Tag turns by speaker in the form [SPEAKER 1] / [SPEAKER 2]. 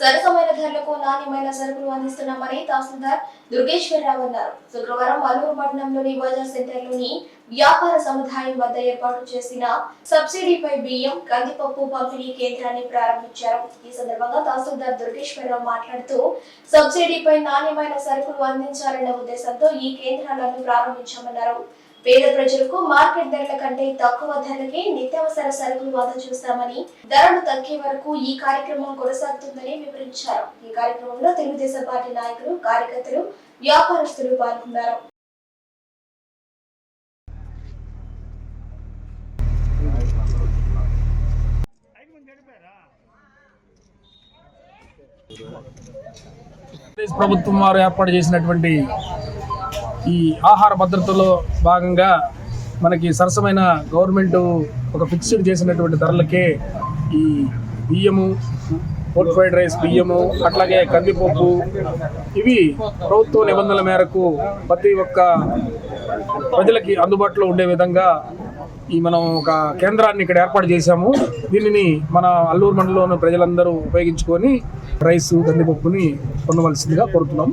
[SPEAKER 1] సరసమైన ధరలకు నాణ్యమైన సరుకులు అందిస్తున్నామని తహసీల్దార్ దుర్గేశ్వరరావు అన్నారు. శుక్రవారం అల్లూరు పట్టణంలోని బజార్ సెంటర్లోని వ్యాపార సముదాయం వద్ద ఏర్పాటు చేసిన సబ్సిడీపై బియ్యం కందిపప్పు పంపిణీ కేంద్రాన్ని ప్రారంభించారు. ఈ సందర్భంగా తహసీల్దార్ దుర్గేశ్వరరావు మాట్లాడుతూ సబ్సిడీపై నాణ్యమైన సరుకులు అందించాలన్న ఉద్దేశంతో ఈ కేంద్రాలను ప్రారంభించామన్నారు. పేద ప్రజలకు మార్కెట్ ధరల కంటే తక్కువ ధరలకే నిత్యావసర సరుకులు అందజేస్తామని ధరలు తగ్గే వరకు ఈ కార్యక్రమం కొనసాగుతుందని వివరించారు. ఈ కార్యక్రమంలో తెలుగుదేశం పార్టీ నాయకులు కార్యకర్తలు వ్యాపారస్తులు పాల్గొన్నారు.
[SPEAKER 2] ప్రభుత్వం వారు ఏర్పాటు చేసినటువంటి ఈ ఆహార భద్రతలో భాగంగా మనకి సరసమైన గవర్నమెంట్ ఒక ఫిక్స్డ్ చేసినటువంటి ధరలకే ఈ బియ్యము ఫుడ్ ఫ్రైడ్ రైస్ బియ్యము అట్లాగే కందిపప్పు ఇవి ప్రభుత్వ నిబంధనల మేరకు ప్రతి ఒక్క ప్రజలకి అందుబాటులో ఉండే విధంగా ఈ మనం ఒక కేంద్రాన్ని ఇక్కడ ఏర్పాటు చేశాము. దీనిని మన అల్లూరు మండలంలోని ప్రజలందరూ ఉపయోగించుకొని రైస్ కందిపప్పుని పొందవలసిందిగా కోరుతున్నాం